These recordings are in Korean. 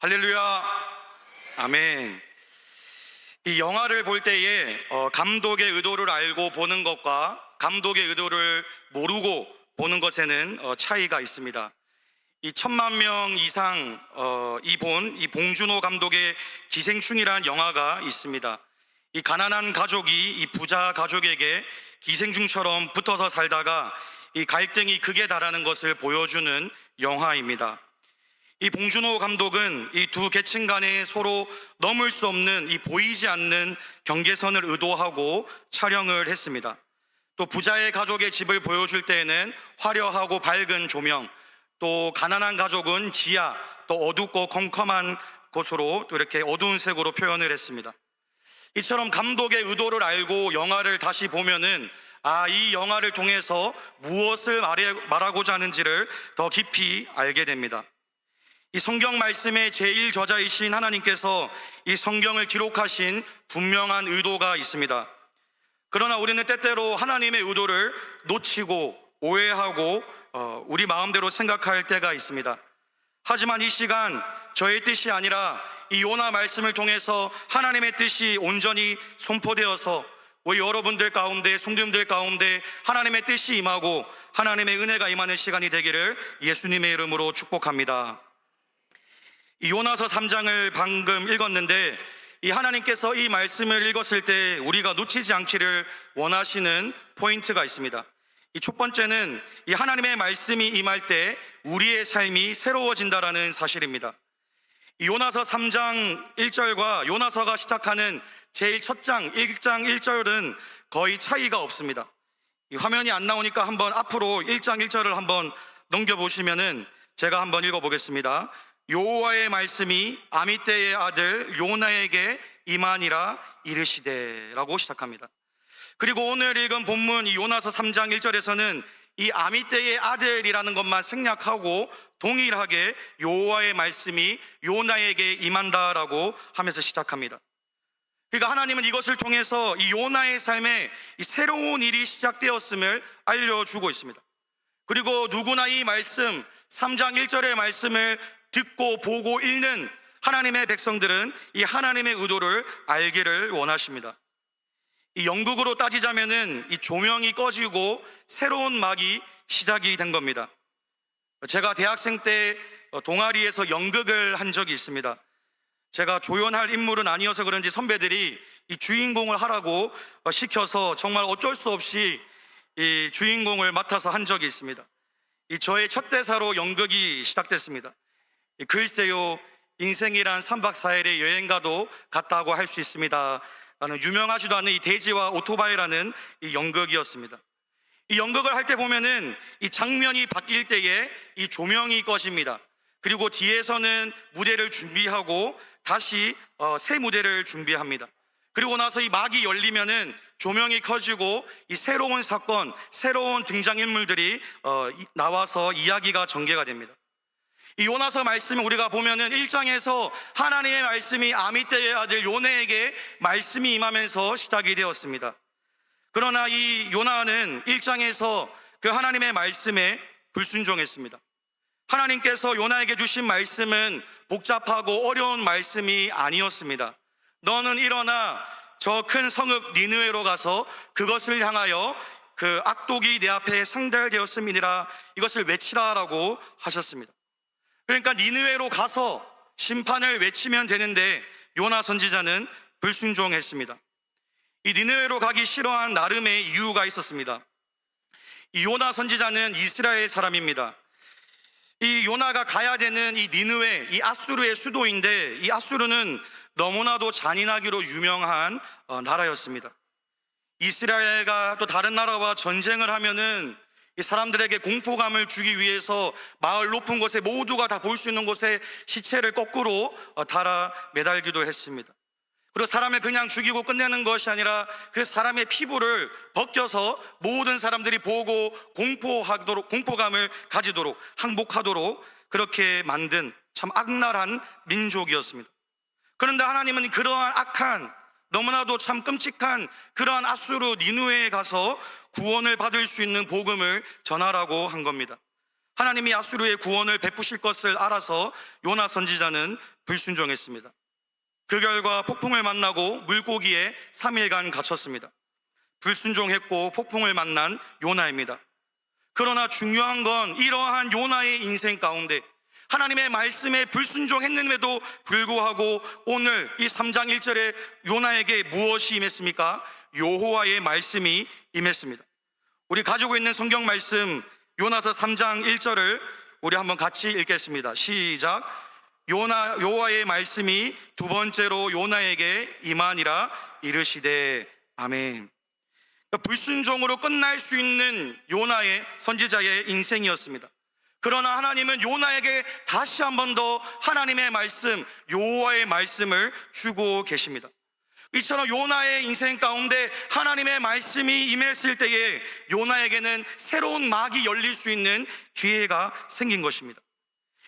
할렐루야. 아멘. 이 영화를 볼 때에 어, 감독의 의도를 알고 보는 것과 감독의 의도를 모르고 보는 것에는 어, 차이가 있습니다. 이 천만 명 이상 어, 이본 이 봉준호 감독의 기생충이라는 영화가 있습니다. 이 가난한 가족이 이 부자 가족에게 기생충처럼 붙어서 살다가 이 갈등이 극에 달하는 것을 보여주는 영화입니다. 이 봉준호 감독은 이 두 계층 간에 서로 넘을 수 없는 이 보이지 않는 경계선을 의도하고 촬영을 했습니다. 또 부자의 가족의 집을 보여줄 때에는 화려하고 밝은 조명, 또 가난한 가족은 지하, 또 어둡고 컴컴한 곳으로 또 이렇게 어두운 색으로 표현을 했습니다. 이처럼 감독의 의도를 알고 영화를 다시 보면은 아, 이 영화를 통해서 무엇을 말하고자 하는지를 더 깊이 알게 됩니다. 이 성경 말씀의 제일 저자이신 하나님께서 이 성경을 기록하신 분명한 의도가 있습니다. 그러나 우리는 때때로 하나님의 의도를 놓치고 오해하고 어, 우리 마음대로 생각할 때가 있습니다. 하지만 이 시간 저의 뜻이 아니라 이 요나 말씀을 통해서 하나님의 뜻이 온전히 선포되어서 우리 여러분들 가운데 성도님들 가운데 하나님의 뜻이 임하고 하나님의 은혜가 임하는 시간이 되기를 예수님의 이름으로 축복합니다. 이 요나서 3장을 방금 읽었는데 이 하나님께서 이 말씀을 읽었을 때 우리가 놓치지 않기를 원하시는 포인트가 있습니다. 이 첫 번째는 이 하나님의 말씀이 임할 때 우리의 삶이 새로워진다라는 사실입니다. 이 요나서 3장 1절과 요나서가 시작하는 제일 첫 장 1장 1절은 거의 차이가 없습니다. 이 화면이 안 나오니까 한번 앞으로 1장 1절을 한번 넘겨보시면은 제가 한번 읽어보겠습니다. 여호와의 말씀이 아미떼의 아들 요나에게 임하니라 이르시되라고 시작합니다. 그리고 오늘 읽은 본문 이 요나서 3장 1절에서는 이 아미떼의 아들이라는 것만 생략하고 동일하게 여호와의 말씀이 요나에게 임한다라고 하면서 시작합니다. 그러니까 하나님은 이것을 통해서 이 요나의 삶에 이 새로운 일이 시작되었음을 알려주고 있습니다. 그리고 누구나 이 말씀 3장 1절의 말씀을 듣고 보고 읽는 하나님의 백성들은 이 하나님의 의도를 알기를 원하십니다. 이 영국으로 따지자면은 이 조명이 꺼지고 새로운 막이 시작이 된 겁니다. 제가 대학생 때 동아리에서 연극을 한 적이 있습니다. 제가 조연할 인물은 아니어서 그런지 선배들이 이 주인공을 하라고 시켜서 정말 어쩔 수 없이 이 주인공을 맡아서 한 적이 있습니다. 이 저의 첫 대사로 연극이 시작됐습니다. 이 글쎄요, 인생이란 3박 4일의 여행가도 같다고 할 수 있습니다. 라는 유명하지도 않은 이 돼지와 오토바이라는 이 연극이었습니다. 이 연극을 할 때 보면은 이 장면이 바뀔 때에 이 조명이 꺼집니다. 그리고 뒤에서는 무대를 준비하고 다시 어, 새 무대를 준비합니다. 그리고 나서 이 막이 열리면은 조명이 커지고 이 새로운 사건, 새로운 등장인물들이 어, 이- 나와서 이야기가 전개가 됩니다. 이 요나서 말씀을 우리가 보면은 1장에서 하나님의 말씀이 아미떼의 아들 요네에게 말씀이 임하면서 시작이 되었습니다. 그러나 이 요나는 1장에서 그 하나님의 말씀에 불순종했습니다. 하나님께서 요나에게 주신 말씀은 복잡하고 어려운 말씀이 아니었습니다. 너는 일어나 저 큰 성읍 니느웨로 가서 그것을 향하여 그 악독이 내 앞에 상달되었음이니라 이것을 외치라라고 하셨습니다. 그러니까 니느웨로 가서 심판을 외치면 되는데 요나 선지자는 불순종했습니다. 이 니느웨로 가기 싫어한 나름의 이유가 있었습니다. 이 요나 선지자는 이스라엘 사람입니다. 이 요나가 가야 되는 이 니느웨, 이 아수르의 수도인데 이 아수르는 너무나도 잔인하기로 유명한 어, 나라였습니다. 이스라엘과 또 다른 나라와 전쟁을 하면은 이 사람들에게 공포감을 주기 위해서 마을 높은 곳에 모두가 다 볼 수 있는 곳에 시체를 거꾸로 어, 달아 매달기도 했습니다. 그리고 사람을 그냥 죽이고 끝내는 것이 아니라 그 사람의 피부를 벗겨서 모든 사람들이 보고 공포하도록 공포감을 가지도록 항복하도록 그렇게 만든 참 악랄한 민족이었습니다. 그런데 하나님은 그러한 악한 너무나도 참 끔찍한 그러한 아수르 니누에 가서 구원을 받을 수 있는 복음을 전하라고 한 겁니다. 하나님이 아수르의 구원을 베푸실 것을 알아서 요나 선지자는 불순종했습니다. 그 결과 폭풍을 만나고 물고기에 3일간 갇혔습니다. 불순종했고 폭풍을 만난 요나입니다. 그러나 중요한 건 이러한 요나의 인생 가운데 하나님의 말씀에 불순종했는데도 불구하고 오늘 이 3장 1절에 요나에게 무엇이 임했습니까? 여호와의 말씀이 임했습니다. 우리 가지고 있는 성경 말씀 요나서 3장 1절을 우리 한번 같이 읽겠습니다. 시작. 요나 여호와의 말씀이 두 번째로 요나에게 임하니라 이르시되 아멘. 그러니까 불순종으로 끝날 수 있는 요나의 선지자의 인생이었습니다. 그러나 하나님은 요나에게 다시 한 번 더 하나님의 말씀, 여호와의 말씀을 주고 계십니다. 이처럼 요나의 인생 가운데 하나님의 말씀이 임했을 때에 요나에게는 새로운 막이 열릴 수 있는 기회가 생긴 것입니다.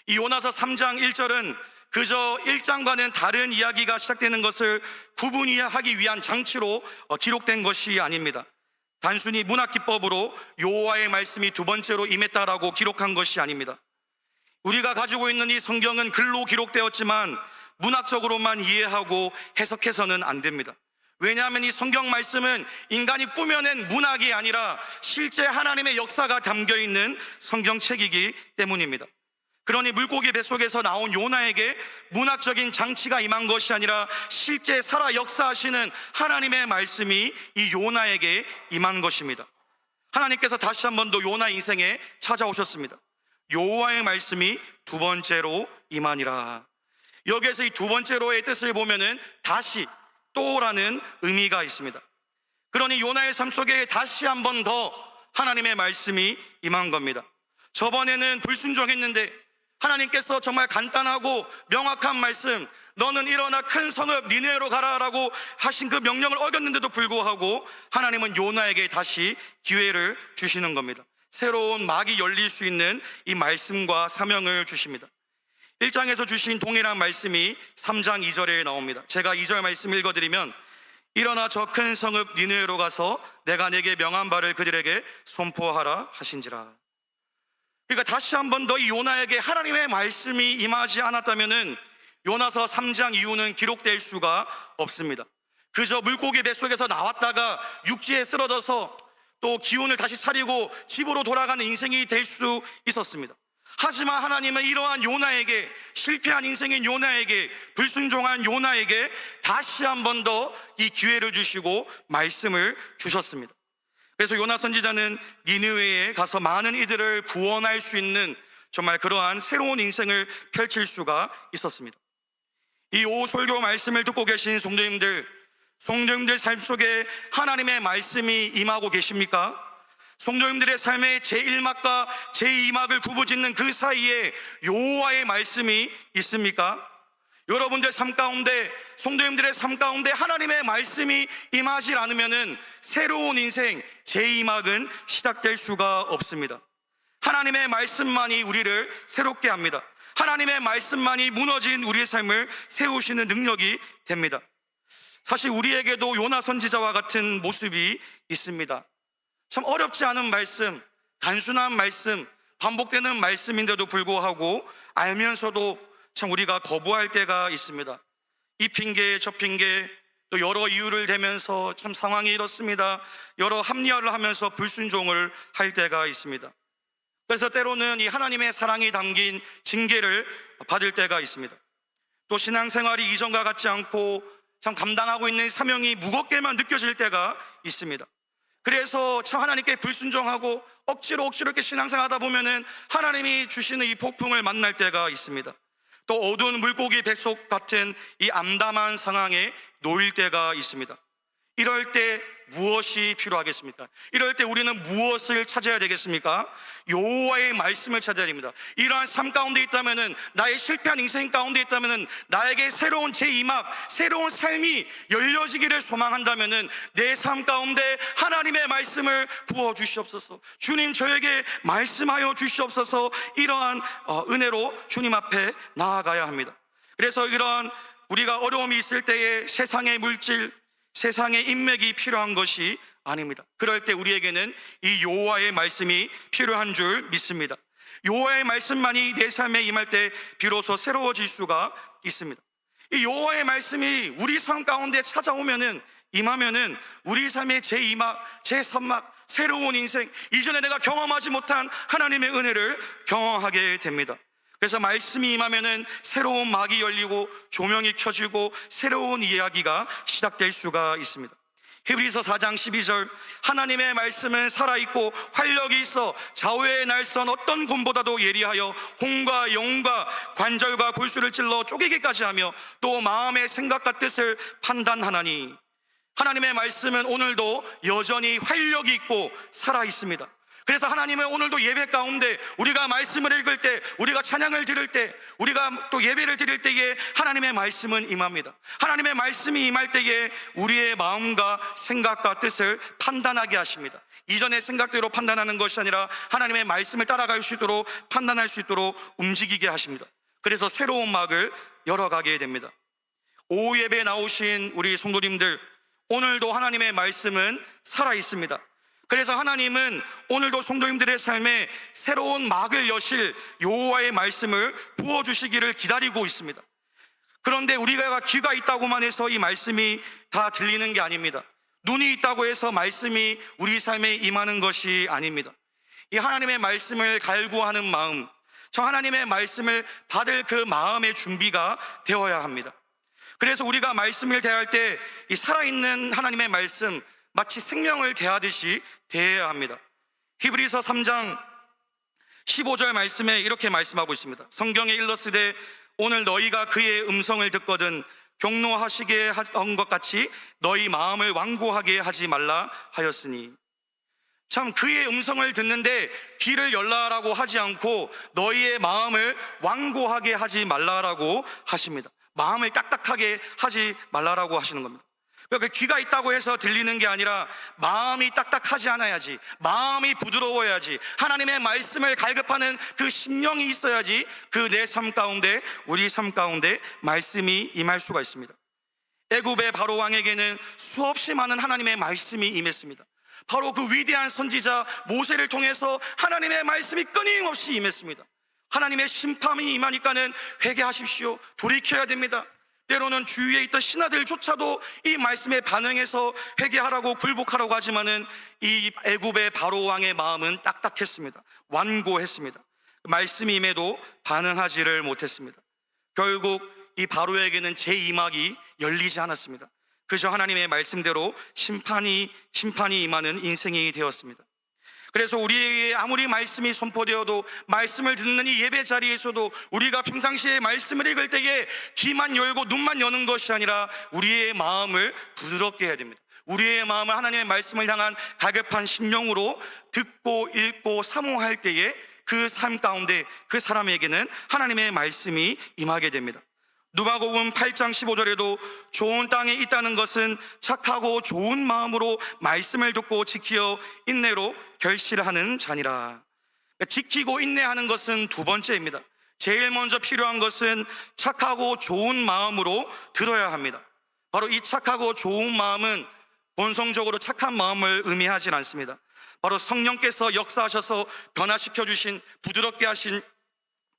이 요나서 3장 1절은 그저 1장과는 다른 이야기가 시작되는 것을 구분하기 위한 장치로 어, 기록된 것이 아닙니다. 단순히 문학 기법으로 여호와의 말씀이 두 번째로 임했다라고 기록한 것이 아닙니다. 우리가 가지고 있는 이 성경은 글로 기록되었지만 문학적으로만 이해하고 해석해서는 안 됩니다. 왜냐하면 이 성경 말씀은 인간이 꾸며낸 문학이 아니라 실제 하나님의 역사가 담겨 있는 성경책이기 때문입니다. 그러니 물고기 뱃속에서 나온 요나에게 문학적인 장치가 임한 것이 아니라 실제 살아 역사하시는 하나님의 말씀이 이 요나에게 임한 것입니다. 하나님께서 다시 한 번 더 요나 인생에 찾아오셨습니다. 여호와의 말씀이 두 번째로 임하니라. 여기에서 이 두 번째로의 뜻을 보면은 다시 또라는 의미가 있습니다. 그러니 요나의 삶 속에 다시 한 번 더 하나님의 말씀이 임한 겁니다. 저번에는 불순종했는데 하나님께서 정말 간단하고 명확한 말씀, 너는 일어나 큰 성읍 니네로 가라라고 하신 그 명령을 어겼는데도 불구하고 하나님은 요나에게 다시 기회를 주시는 겁니다. 새로운 막이 열릴 수 있는 이 말씀과 사명을 주십니다. 1장에서 주신 동일한 말씀이 3장 2절에 나옵니다. 제가 2절 말씀 읽어드리면 일어나 저 큰 성읍 니느웨로 가서 내가 내게 명한 바를 그들에게 선포하라 하신지라. 그러니까 다시 한번더이 요나에게 하나님의 말씀이 임하지 않았다면은 요나서 3장 이후는 기록될 수가 없습니다. 그저 물고기 뱃속에서 나왔다가 육지에 쓰러져서 또 기운을 다시 차리고 집으로 돌아가는 인생이 될 수 있었습니다. 하지만 하나님은 이러한 요나에게 실패한 인생인 요나에게 불순종한 요나에게 다시 한 번 더 이 기회를 주시고 말씀을 주셨습니다. 그래서 요나 선지자는 니느웨에 가서 많은 이들을 구원할 수 있는 정말 그러한 새로운 인생을 펼칠 수가 있었습니다. 이 오솔교 말씀을 듣고 계신 성도님들, 성도님들 삶 속에 하나님의 말씀이 임하고 계십니까? 성도님들의 삶의 제1막과 제2막을 구부짓는 그 사이에 여호와의 말씀이 있습니까? 여러분들 삶 가운데 성도님들의 삶 가운데 하나님의 말씀이 임하지 않으면은 새로운 인생 제2막은 시작될 수가 없습니다. 하나님의 말씀만이 우리를 새롭게 합니다. 하나님의 말씀만이 무너진 우리의 삶을 세우시는 능력이 됩니다. 사실 우리에게도 요나 선지자와 같은 모습이 있습니다. 참 어렵지 않은 말씀, 단순한 말씀, 반복되는 말씀인데도 불구하고 알면서도 참 우리가 거부할 때가 있습니다. 이 핑계, 저 핑계, 또 여러 이유를 대면서 참 상황이 이렇습니다. 여러 합리화를 하면서 불순종을 할 때가 있습니다. 그래서 때로는 이 하나님의 사랑이 담긴 징계를 받을 때가 있습니다. 또 신앙생활이 이전과 같지 않고 참 감당하고 있는 사명이 무겁게만 느껴질 때가 있습니다. 그래서 참 하나님께 불순종하고 억지로 억지로 이렇게 신앙생활 하다 보면은 하나님이 주시는 이 폭풍을 만날 때가 있습니다. 또 어두운 물고기 뱃속 같은 이 암담한 상황에 놓일 때가 있습니다. 이럴 때 무엇이 필요하겠습니까? 이럴 때 우리는 무엇을 찾아야 되겠습니까? 여호와의 말씀을 찾아야 됩니다. 이러한 삶 가운데 있다면은 나의 실패한 인생 가운데 있다면은 나에게 새로운 제2막, 새로운 삶이 열려지기를 소망한다면은 내 삶 가운데 하나님의 말씀을 부어 주시옵소서. 주님 저에게 말씀하여 주시옵소서. 이러한 어, 은혜로 주님 앞에 나아가야 합니다. 그래서 이러한 우리가 어려움이 있을 때에 세상의 물질, 세상의 인맥이 필요한 것이 아닙니다. 그럴 때 우리에게는 이 여호와의 말씀이 필요한 줄 믿습니다. 여호와의 말씀만이 내 삶에 임할 때 비로소 새로워질 수가 있습니다. 이 여호와의 말씀이 우리 삶 가운데 찾아오면은 임하면은 우리 삶의 제2막, 제3막, 새로운 인생, 이전에 내가 경험하지 못한 하나님의 은혜를 경험하게 됩니다. 그래서 말씀이 임하면은 새로운 막이 열리고 조명이 켜지고 새로운 이야기가 시작될 수가 있습니다. 히브리서 4장 12절 하나님의 말씀은 살아있고 활력이 있어 좌우의 날선 어떤 곰보다도 예리하여 홍과 영과 관절과 골수를 찔러 쪼개기까지 하며 또 마음의 생각과 뜻을 판단하나니 하나님의 말씀은 오늘도 여전히 활력이 있고 살아 있습니다. 그래서 하나님은 오늘도 예배 가운데 우리가 말씀을 읽을 때, 우리가 찬양을 드릴 때, 우리가 또 예배를 드릴 때에 하나님의 말씀은 임합니다. 하나님의 말씀이 임할 때에 우리의 마음과 생각과 뜻을 판단하게 하십니다. 이전의 생각대로 판단하는 것이 아니라 하나님의 말씀을 따라갈 수 있도록 판단할 수 있도록 움직이게 하십니다. 그래서 새로운 막을 열어가게 됩니다. 오후 예배에 나오신 우리 성도님들, 오늘도 하나님의 말씀은 살아 있습니다. 그래서 하나님은 오늘도 성도님들의 삶에 새로운 막을 여실 여호와의 말씀을 부어 주시기를 기다리고 있습니다. 그런데 우리가 귀가 있다고만 해서 이 말씀이 다 들리는 게 아닙니다. 눈이 있다고 해서 말씀이 우리 삶에 임하는 것이 아닙니다. 이 하나님의 말씀을 갈구하는 마음, 저 하나님의 말씀을 받을 그 마음의 준비가 되어야 합니다. 그래서 우리가 말씀을 대할 때 이 살아있는 하나님의 말씀 마치 생명을 대하듯이 대해야 합니다. 히브리서 3장 15절 말씀에 이렇게 말씀하고 있습니다. 성경에 일렀으되 오늘 너희가 그의 음성을 듣거든 경노하시게 한 것 같이 너희 마음을 완고하게 하지 말라 하였으니 참 그의 음성을 듣는데 귀를 열라라고 하지 않고 너희의 마음을 완고하게 하지 말라라고 하십니다. 마음을 딱딱하게 하지 말라라고 하시는 겁니다. 그러니까 귀가 있다고 해서 들리는 게 아니라 마음이 딱딱하지 않아야지 마음이 부드러워야지 하나님의 말씀을 갈급하는 그 심령이 있어야지 그 내 삶 가운데 우리 삶 가운데 말씀이 임할 수가 있습니다. 애굽의 바로 왕에게는 수없이 많은 하나님의 말씀이 임했습니다. 바로 그 위대한 선지자 모세를 통해서 하나님의 말씀이 끊임없이 임했습니다. 하나님의 심판이 임하니까는 회개하십시오. 돌이켜야 됩니다. 때로는 주위에 있던 신하들조차도 이 말씀에 반응해서 회개하라고 굴복하라고 하지만은 이 애굽의 바로 왕의 마음은 딱딱했습니다. 완고했습니다. 말씀이 임해도 반응하지를 못했습니다. 결국 이 바로에게는 제2막이 열리지 않았습니다. 그저 하나님의 말씀대로 심판이 심판이 임하는 인생이 되었습니다. 그래서 우리에게 아무리 말씀이 선포되어도 말씀을 듣는 이 예배 자리에서도 우리가 평상시에 말씀을 읽을 때에 귀만 열고 눈만 여는 것이 아니라 우리의 마음을 부드럽게 해야 됩니다. 우리의 마음을 하나님의 말씀을 향한 가급한 심령으로 듣고 읽고 사모할 때에 그 삶 가운데 그 사람에게는 하나님의 말씀이 임하게 됩니다. 누가복음 8장 15절에도 좋은 땅에 있다는 것은 착하고 좋은 마음으로 말씀을 듣고 지키어 인내로 결실하는 자니라. 그러니까 지키고 인내하는 것은 두 번째입니다. 제일 먼저 필요한 것은 착하고 좋은 마음으로 들어야 합니다. 바로 이 착하고 좋은 마음은 본성적으로 착한 마음을 의미하진 않습니다. 바로 성령께서 역사하셔서 변화시켜 주신 부드럽게 하신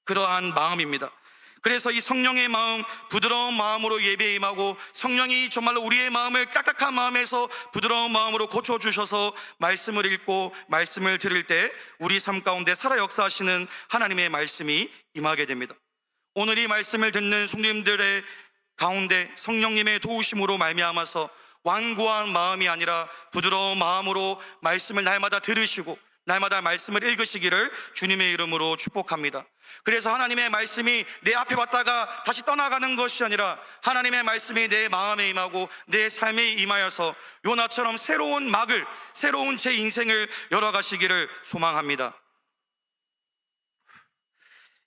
그러한 마음입니다. 그래서 이 성령의 마음, 부드러운 마음으로 예배에 임하고 성령이 정말로 우리의 마음을 딱딱한 마음에서 부드러운 마음으로 고쳐주셔서 말씀을 읽고 말씀을 들을 때 우리 삶 가운데 살아 역사하시는 하나님의 말씀이 임하게 됩니다. 오늘 이 말씀을 듣는 성도님들의 가운데 성령님의 도우심으로 말미암아서 완고한 마음이 아니라 부드러운 마음으로 말씀을 날마다 들으시고 날마다 말씀을 읽으시기를 주님의 이름으로 축복합니다. 그래서 하나님의 말씀이 내 앞에 왔다가 다시 떠나가는 것이 아니라 하나님의 말씀이 내 마음에 임하고 내 삶에 임하여서 요나처럼 새로운 막을, 새로운 제 인생을 열어가시기를 소망합니다.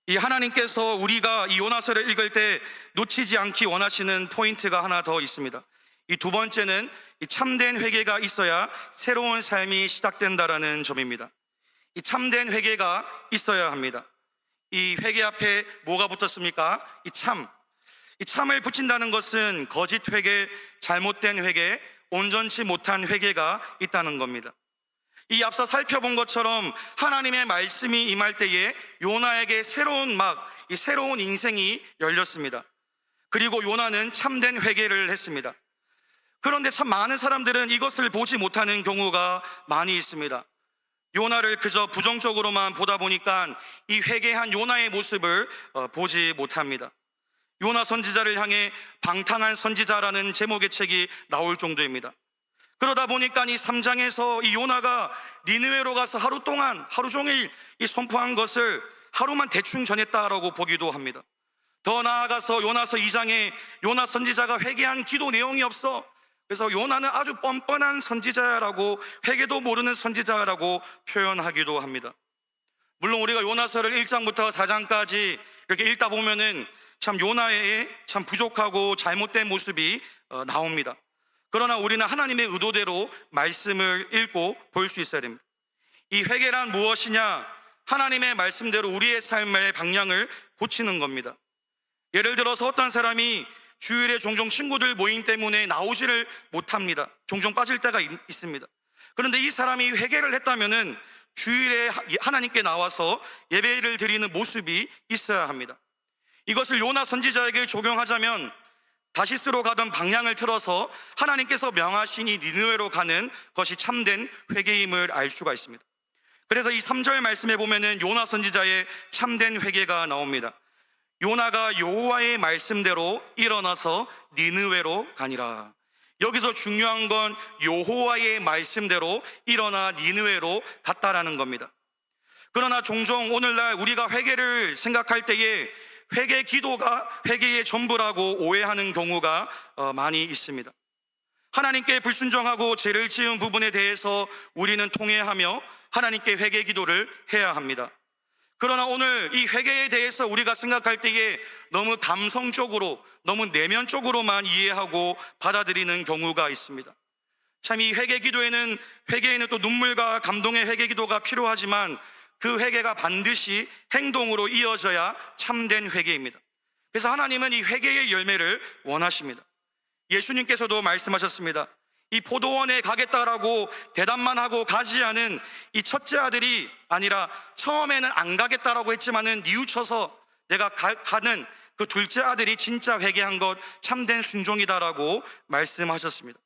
이 하나님께서 우리가 이 요나서를 읽을 때 놓치지 않기 원하시는 포인트가 하나 더 있습니다. 이 두 번째는 이 참된 회개가 있어야 새로운 삶이 시작된다라는 점입니다. 이 참된 회개가 있어야 합니다. 이 회개 앞에 뭐가 붙었습니까? 이 참. 이 참을 붙인다는 것은 거짓 회개, 잘못된 회개, 온전치 못한 회개가 있다는 겁니다. 이 앞서 살펴본 것처럼 하나님의 말씀이 임할 때에 요나에게 새로운 막, 이 새로운 인생이 열렸습니다. 그리고 요나는 참된 회개를 했습니다. 그런데 참 많은 사람들은 이것을 보지 못하는 경우가 많이 있습니다. 요나를 그저 부정적으로만 보다 보니까 이 회개한 요나의 모습을 어, 보지 못합니다. 요나 선지자를 향해 방탕한 선지자라는 제목의 책이 나올 정도입니다. 그러다 보니까 이 3장에서 이 요나가 니느웨로 가서 하루 동안 하루 종일 이 선포한 것을 하루만 대충 전했다라고 보기도 합니다. 더 나아가서 요나서 2장에 요나 선지자가 회개한 기도 내용이 없어. 그래서 요나는 아주 뻔뻔한 선지자라고 회개도 모르는 선지자라고 표현하기도 합니다. 물론 우리가 요나서를 1장부터 4장까지 이렇게 읽다 보면은 참 요나의 참 부족하고 잘못된 모습이 어, 나옵니다. 그러나 우리는 하나님의 의도대로 말씀을 읽고 볼 수 있어야 됩니다. 이 회개란 무엇이냐? 하나님의 말씀대로 우리의 삶의 방향을 고치는 겁니다. 예를 들어서 어떤 사람이 주일에 종종 친구들 모임 때문에 나오지를 못합니다. 종종 빠질 때가 있, 있습니다. 그런데 이 사람이 회개를 했다면은 주일에 하- 하나님께 나와서 예배를 드리는 모습이 있어야 합니다. 이것을 요나 선지자에게 적용하자면 다시스로 가던 방향을 틀어서 하나님께서 명하시니 니느웨로 가는 것이 참된 회개임을 알 수가 있습니다. 그래서 이 3절 말씀에 보면은 요나 선지자의 참된 회개가 나옵니다. 요나가 여호와의 말씀대로 일어나서 니느웨로 가니라. 여기서 중요한 건 여호와의 말씀대로 일어나 니느웨로 갔다라는 겁니다. 그러나 종종 오늘날 우리가 회개를 생각할 때에 회개 기도가 회개의 전부라고 오해하는 경우가 어, 많이 있습니다. 하나님께 불순종하고 죄를 지은 부분에 대해서 우리는 통회하며 하나님께 회개 기도를 해야 합니다. 그러나 오늘 이 회개에 대해서 우리가 생각할 때에 너무 감성적으로, 너무 내면적으로만 이해하고 받아들이는 경우가 있습니다. 참 이 회개 기도에는 회개에는 또 눈물과 감동의 회개 기도가 필요하지만 그 회개가 반드시 행동으로 이어져야 참된 회개입니다. 그래서 하나님은 이 회개의 열매를 원하십니다. 예수님께서도 말씀하셨습니다. 이 포도원에 가겠다라고 대답만 하고 가지 않은 이 첫째 아들이 아니라 처음에는 안 가겠다라고 했지만은 뉘우쳐서 내가 가, 가 는 그 둘째 아들이 진짜 회개한 것 참된 순종이다라고 말씀하셨습니다.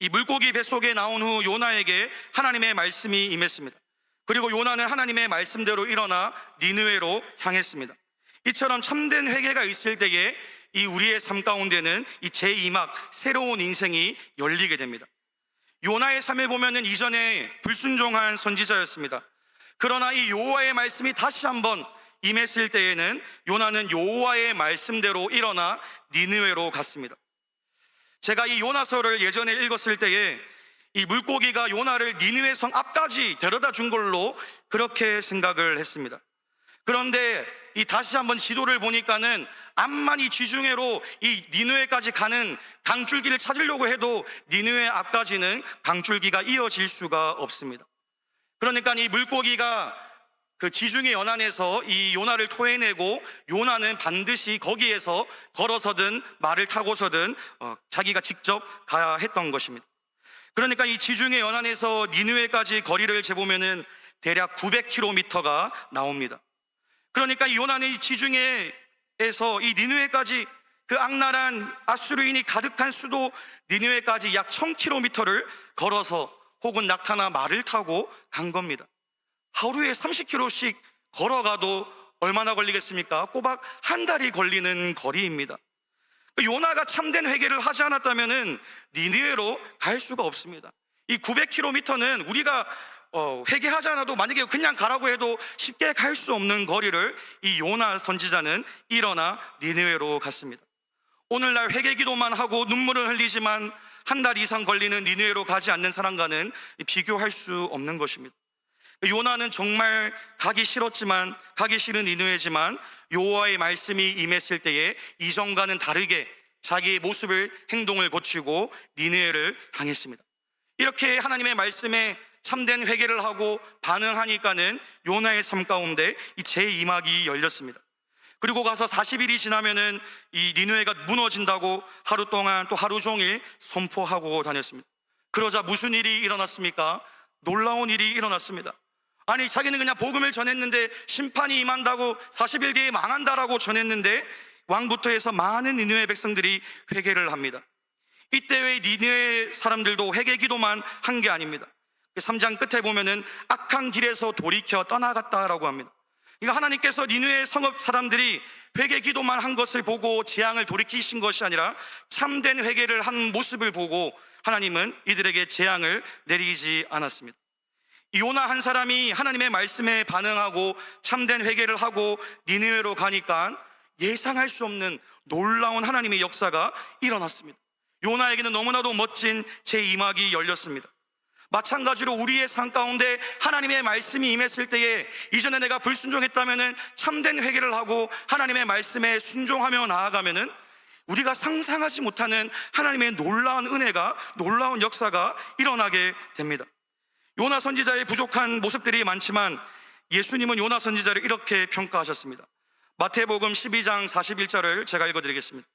이 물고기 뱃속에 나온 후 요나에게 하나님의 말씀이 임했습니다. 그리고 요나는 하나님의 말씀대로 일어나 니느웨로 향했습니다. 이처럼 참된 회개가 있을 때에 이 우리의 삶 가운데는 이 제2막 새로운 인생이 열리게 됩니다. 요나의 삶을 보면은 이전에 불순종한 선지자였습니다. 그러나 이 여호와의 말씀이 다시 한번 임했을 때에는 요나는 여호와의 말씀대로 일어나 니느웨로 갔습니다. 제가 이 요나서를 예전에 읽었을 때에 이 물고기가 요나를 니느웨 성 앞까지 데려다 준 걸로 그렇게 생각을 했습니다. 그런데 이 다시 한번 지도를 보니까는 암만 이 지중해로 이 니느웨까지 가는 강줄기를 찾으려고 해도 니느웨 앞까지는 강줄기가 이어질 수가 없습니다. 그러니까 이 물고기가 그 지중해 연안에서 이 요나를 토해내고 요나는 반드시 거기에서 걸어서든 말을 타고서든 어, 자기가 직접 가야 했던 것입니다. 그러니까 이 지중해 연안에서 니느웨까지 거리를 재보면은 대략 900km가 나옵니다. 그러니까 이 요나는 이 지중해에서 이 니느웨까지 그 악랄한 아수르인이 가득한 수도 니느웨까지 약 1000km를 걸어서 혹은 낙타나 말을 타고 간 겁니다. 하루에 30km씩 걸어가도 얼마나 걸리겠습니까? 꼬박 한 달이 걸리는 거리입니다. 요나가 참된 회개를 하지 않았다면은 니느웨로 갈 수가 없습니다. 이 900km는 우리가 어, 회개하지 않아도 만약에 그냥 가라고 해도 쉽게 갈 수 없는 거리를 이 요나 선지자는 일어나 니느웨로 갔습니다. 오늘날 회개 기도만 하고 눈물을 흘리지만 한 달 이상 걸리는 니느웨로 가지 않는 사람과는 비교할 수 없는 것입니다. 요나는 정말 가기 싫었지만 가기 싫은 니느웨지만 여호와의 말씀이 임했을 때에 이전과는 다르게 자기의 모습을 행동을 고치고 니느웨를 향했습니다. 이렇게 하나님의 말씀에 참된 회개를 하고 반응하니까는 요나의 삶 가운데 이 제2막이 열렸습니다. 그리고 가서 40일이 지나면은 이 니누에가 무너진다고 하루 동안 또 하루 종일 선포하고 다녔습니다. 그러자 무슨 일이 일어났습니까? 놀라운 일이 일어났습니다. 아니 자기는 그냥 복음을 전했는데 심판이 임한다고 40일 뒤에 망한다라고 전했는데 왕부터 해서 많은 니느웨 백성들이 회개를 합니다. 이때의 니느웨 사람들도 회개 기도만 한 게 아닙니다. 3장 끝에 보면은 악한 길에서 돌이켜 떠나갔다라고 합니다. 이거 하나님께서 니느웨 성읍 사람들이 회개 기도만 한 것을 보고 재앙을 돌이키신 것이 아니라 참된 회개를 한 모습을 보고 하나님은 이들에게 재앙을 내리지 않았습니다. 요나 한 사람이 하나님의 말씀에 반응하고 참된 회개를 하고 니느웨로 가니까 예상할 수 없는 놀라운 하나님의 역사가 일어났습니다. 요나에게는 너무나도 멋진 제2막이 열렸습니다. 마찬가지로 우리의 삶 가운데 하나님의 말씀이 임했을 때에 이전에 내가 불순종했다면은 참된 회개를 하고 하나님의 말씀에 순종하며 나아가면은 우리가 상상하지 못하는 하나님의 놀라운 은혜가 놀라운 역사가 일어나게 됩니다. 요나 선지자의 부족한 모습들이 많지만 예수님은 요나 선지자를 이렇게 평가하셨습니다. 마태복음 12장 41절을 제가 읽어드리겠습니다.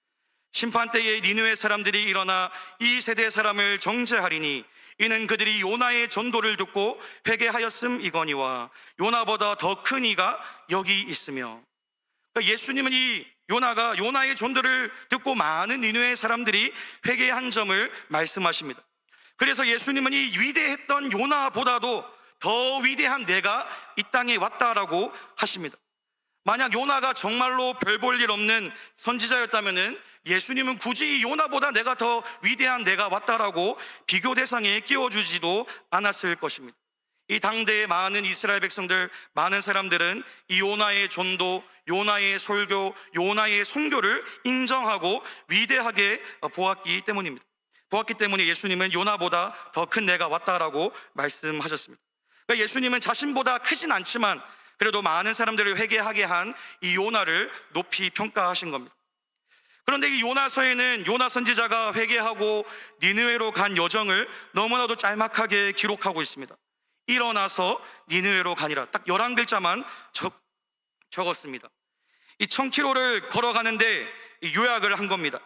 심판 때에 니느웨 사람들이 일어나 이 세대 사람을 정죄하리니 이는 그들이 요나의 전도를 듣고 회개하였음 이거니와 요나보다 더 큰 이가 여기 있으며 그러니까 예수님은 이 요나가 요나의 전도를 듣고 많은 니느웨 사람들이 회개한 점을 말씀하십니다. 그래서 예수님은 이 위대했던 요나보다도 더 위대한 내가 이 땅에 왔다라고 하십니다. 만약 요나가 정말로 별 볼 일 없는 선지자였다면은 예수님은 굳이 이 요나보다 내가 더 위대한 내가 왔다라고 비교 대상에 끼워주지도 않았을 것입니다. 이 당대의 많은 이스라엘 백성들, 많은 사람들은 이 요나의 전도, 요나의 설교, 요나의 선교를 인정하고 위대하게 보았기 때문입니다. 보았기 때문에 예수님은 요나보다 더 큰 내가 왔다라고 말씀하셨습니다. 그러니까 예수님은 자신보다 크진 않지만 그래도 많은 사람들을 회개하게 한 이 요나를 높이 평가하신 겁니다. 그런데 이 요나서에는 요나 선지자가 회개하고 니느웨로 간 여정을 너무나도 짤막하게 기록하고 있습니다. 일어나서 니느웨로 가니라 딱 11글자만 적, 적었습니다. 이 1000km를 걸어가는데 요약을 한 겁니다.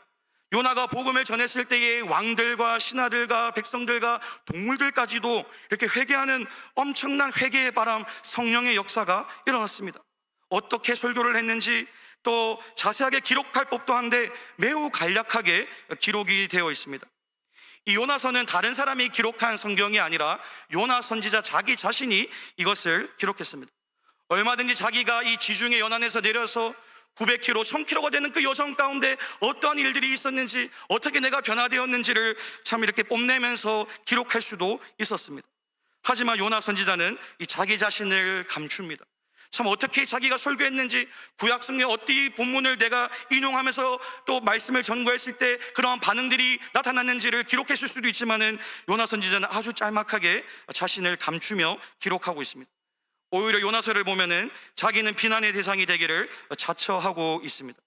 요나가 복음을 전했을 때에 왕들과 신하들과 백성들과 동물들까지도 이렇게 회개하는 엄청난 회개의 바람 성령의 역사가 일어났습니다. 어떻게 설교를 했는지 또 자세하게 기록할 법도 한데 매우 간략하게 기록이 되어 있습니다. 이 요나서는 다른 사람이 기록한 성경이 아니라 요나 선지자 자기 자신이 이것을 기록했습니다. 얼마든지 자기가 이 지중해 연안에서 내려서 900km, 1000km가 되는 그 여정 가운데 어떠한 일들이 있었는지, 어떻게 내가 변화되었는지를 참 이렇게 뽐내면서 기록할 수도 있었습니다. 하지만 요나 선지자는 이 자기 자신을 감춥니다. 참 어떻게 자기가 설교했는지 구약 성경 어디 본문을 내가 인용하면서 또 말씀을 전거했을 때 그러한 반응들이 나타났는지를 기록했을 수도 있지만은 요나 선지자는 아주 짤막하게 자신을 감추며 기록하고 있습니다. 오히려 요나서를 보면은 자기는 비난의 대상이 되기를 자처하고 있습니다.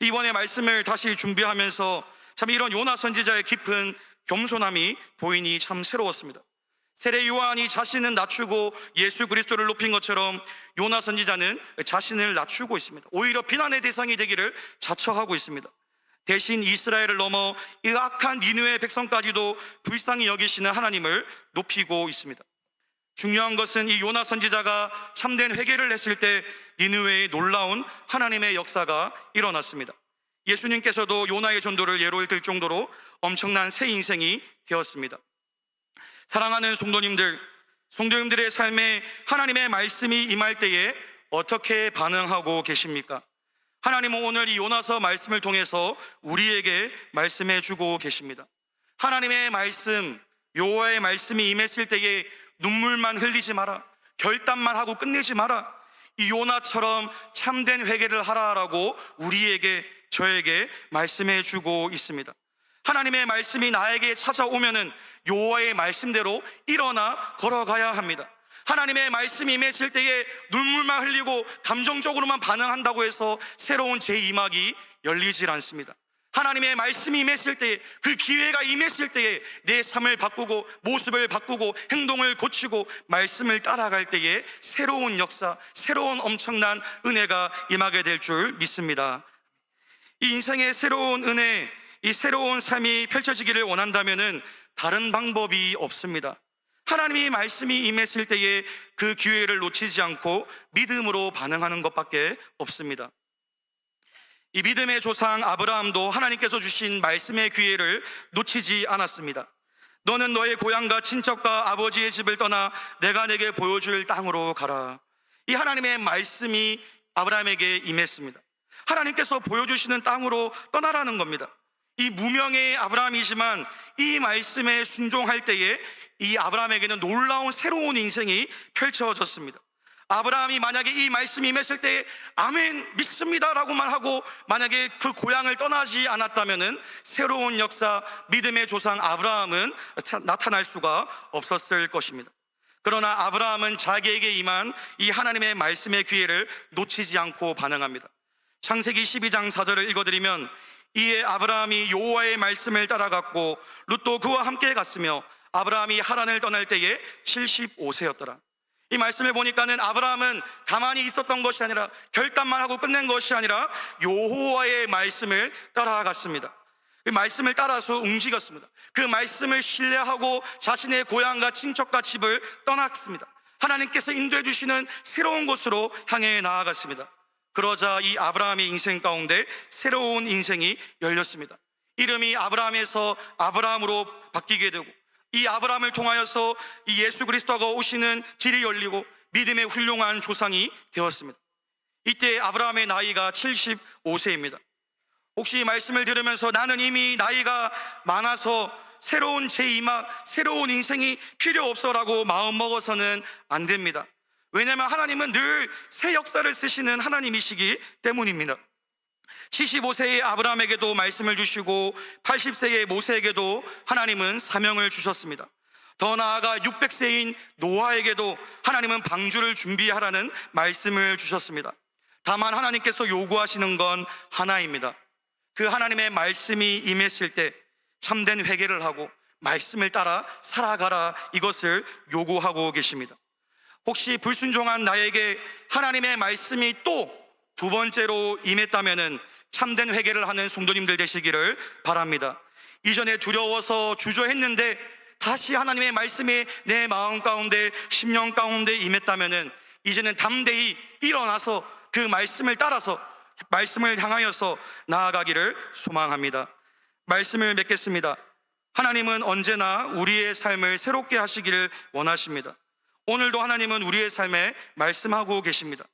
이번에 말씀을 다시 준비하면서 참 이런 요나 선지자의 깊은 겸손함이 보이니 참 새로웠습니다. 세례 요한이 자신은 낮추고 예수 그리스도를 높인 것처럼 요나 선지자는 자신을 낮추고 있습니다. 오히려 비난의 대상이 되기를 자처하고 있습니다. 대신 이스라엘을 넘어 이 악한 니느의 백성까지도 불쌍히 여기시는 하나님을 높이고 있습니다. 중요한 것은 이 요나 선지자가 참된 회개를 했을 때 니느웨의 놀라운 하나님의 역사가 일어났습니다. 예수님께서도 요나의 전도를 예로 들 정도로 엄청난 새 인생이 되었습니다. 사랑하는 성도님들, 성도님들의 삶에 하나님의 말씀이 임할 때에 어떻게 반응하고 계십니까? 하나님은 오늘 이 요나서 말씀을 통해서 우리에게 말씀해 주고 계십니다. 하나님의 말씀, 요호와의 말씀이 임했을 때에 눈물만 흘리지 마라. 결단만 하고 끝내지 마라. 이 요나처럼 참된 회개를 하라라고 우리에게 저에게 말씀해 주고 있습니다. 하나님의 말씀이 나에게 찾아오면은 요호와의 말씀대로 일어나 걸어가야 합니다. 하나님의 말씀이 임했을 때에 눈물만 흘리고 감정적으로만 반응한다고 해서 새로운 제2막이 열리질 않습니다. 하나님의 말씀이 임했을 때에 그 기회가 임했을 때에 내 삶을 바꾸고 모습을 바꾸고 행동을 고치고 말씀을 따라갈 때에 새로운 역사, 새로운 엄청난 은혜가 임하게 될 줄 믿습니다. 이 인생의 새로운 은혜, 이 새로운 삶이 펼쳐지기를 원한다면은 다른 방법이 없습니다. 하나님의 말씀이 임했을 때에 그 기회를 놓치지 않고 믿음으로 반응하는 것밖에 없습니다. 이 믿음의 조상 아브라함도 하나님께서 주신 말씀의 기회를 놓치지 않았습니다. 너는 너의 고향과 친척과 아버지의 집을 떠나 내가 내게 보여줄 땅으로 가라. 이 하나님의 말씀이 아브라함에게 임했습니다. 하나님께서 보여주시는 땅으로 떠나라는 겁니다. 이 무명의 아브라함이지만 이 말씀에 순종할 때에 이 아브라함에게는 놀라운 새로운 인생이 펼쳐졌습니다. 아브라함이 만약에 이 말씀이 임했을 때 아멘 믿습니다라고만 하고 만약에 그 고향을 떠나지 않았다면은 새로운 역사 믿음의 조상 아브라함은 차- 나타날 수가 없었을 것입니다. 그러나 아브라함은 자기에게 임한 이 하나님의 말씀의 기회를 놓치지 않고 반응합니다. 창세기 12장 4절을 읽어드리면 이에 아브라함이 여호와의 말씀을 따라갔고 룻도 그와 함께 갔으며 아브라함이 하란을 떠날 때에 75세였더라. 이 말씀을 보니까는 아브라함은 가만히 있었던 것이 아니라 결단만 하고 끝낸 것이 아니라 여호와의 말씀을 따라갔습니다. 그 말씀을 따라서 움직였습니다. 그 말씀을 신뢰하고 자신의 고향과 친척과 집을 떠났습니다. 하나님께서 인도해 주시는 새로운 곳으로 향해 나아갔습니다. 그러자 이 아브라함의 인생 가운데 새로운 인생이 열렸습니다. 이름이 아브라함에서 아브라함으로 바뀌게 되고 이 아브라함을 통하여서 이 예수 그리스도가 오시는 길이 열리고 믿음의 훌륭한 조상이 되었습니다. 이때 아브라함의 나이가 75세입니다. 혹시 이 말씀을 들으면서 나는 이미 나이가 많아서 새로운 제2막, 새로운 인생이 필요 없어라고 마음 먹어서는 안 됩니다. 왜냐하면 하나님은 늘 새 역사를 쓰시는 하나님이시기 때문입니다. 75세의 아브라함에게도 말씀을 주시고 80세의 모세에게도 하나님은 사명을 주셨습니다. 더 나아가 600세인 노아에게도 하나님은 방주를 준비하라는 말씀을 주셨습니다. 다만 하나님께서 요구하시는 건 하나입니다. 그 하나님의 말씀이 임했을 때 참된 회개를 하고 말씀을 따라 살아가라 이것을 요구하고 계십니다. 혹시 불순종한 나에게 하나님의 말씀이 또 두 번째로 임했다면은 참된 회개를 하는 성도님들 되시기를 바랍니다. 이전에 두려워서 주저했는데 다시 하나님의 말씀이 내 마음 가운데 심령 가운데 임했다면은 이제는 담대히 일어나서 그 말씀을 따라서 말씀을 향하여서 나아가기를 소망합니다. 말씀을 맺겠습니다. 하나님은 언제나 우리의 삶을 새롭게 하시기를 원하십니다. 오늘도 하나님은 우리의 삶에 말씀하고 계십니다.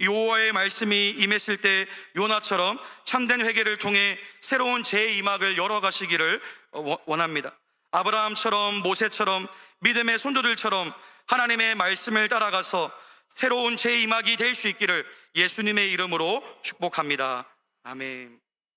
여호와의 말씀이 임했을 때 요나처럼 참된 회개를 통해 새로운 제2막을 열어가시기를 원- 원합니다. 아브라함처럼 모세처럼 믿음의 손도들처럼 하나님의 말씀을 따라가서 새로운 제2막이 될 수 있기를 예수님의 이름으로 축복합니다. 아멘.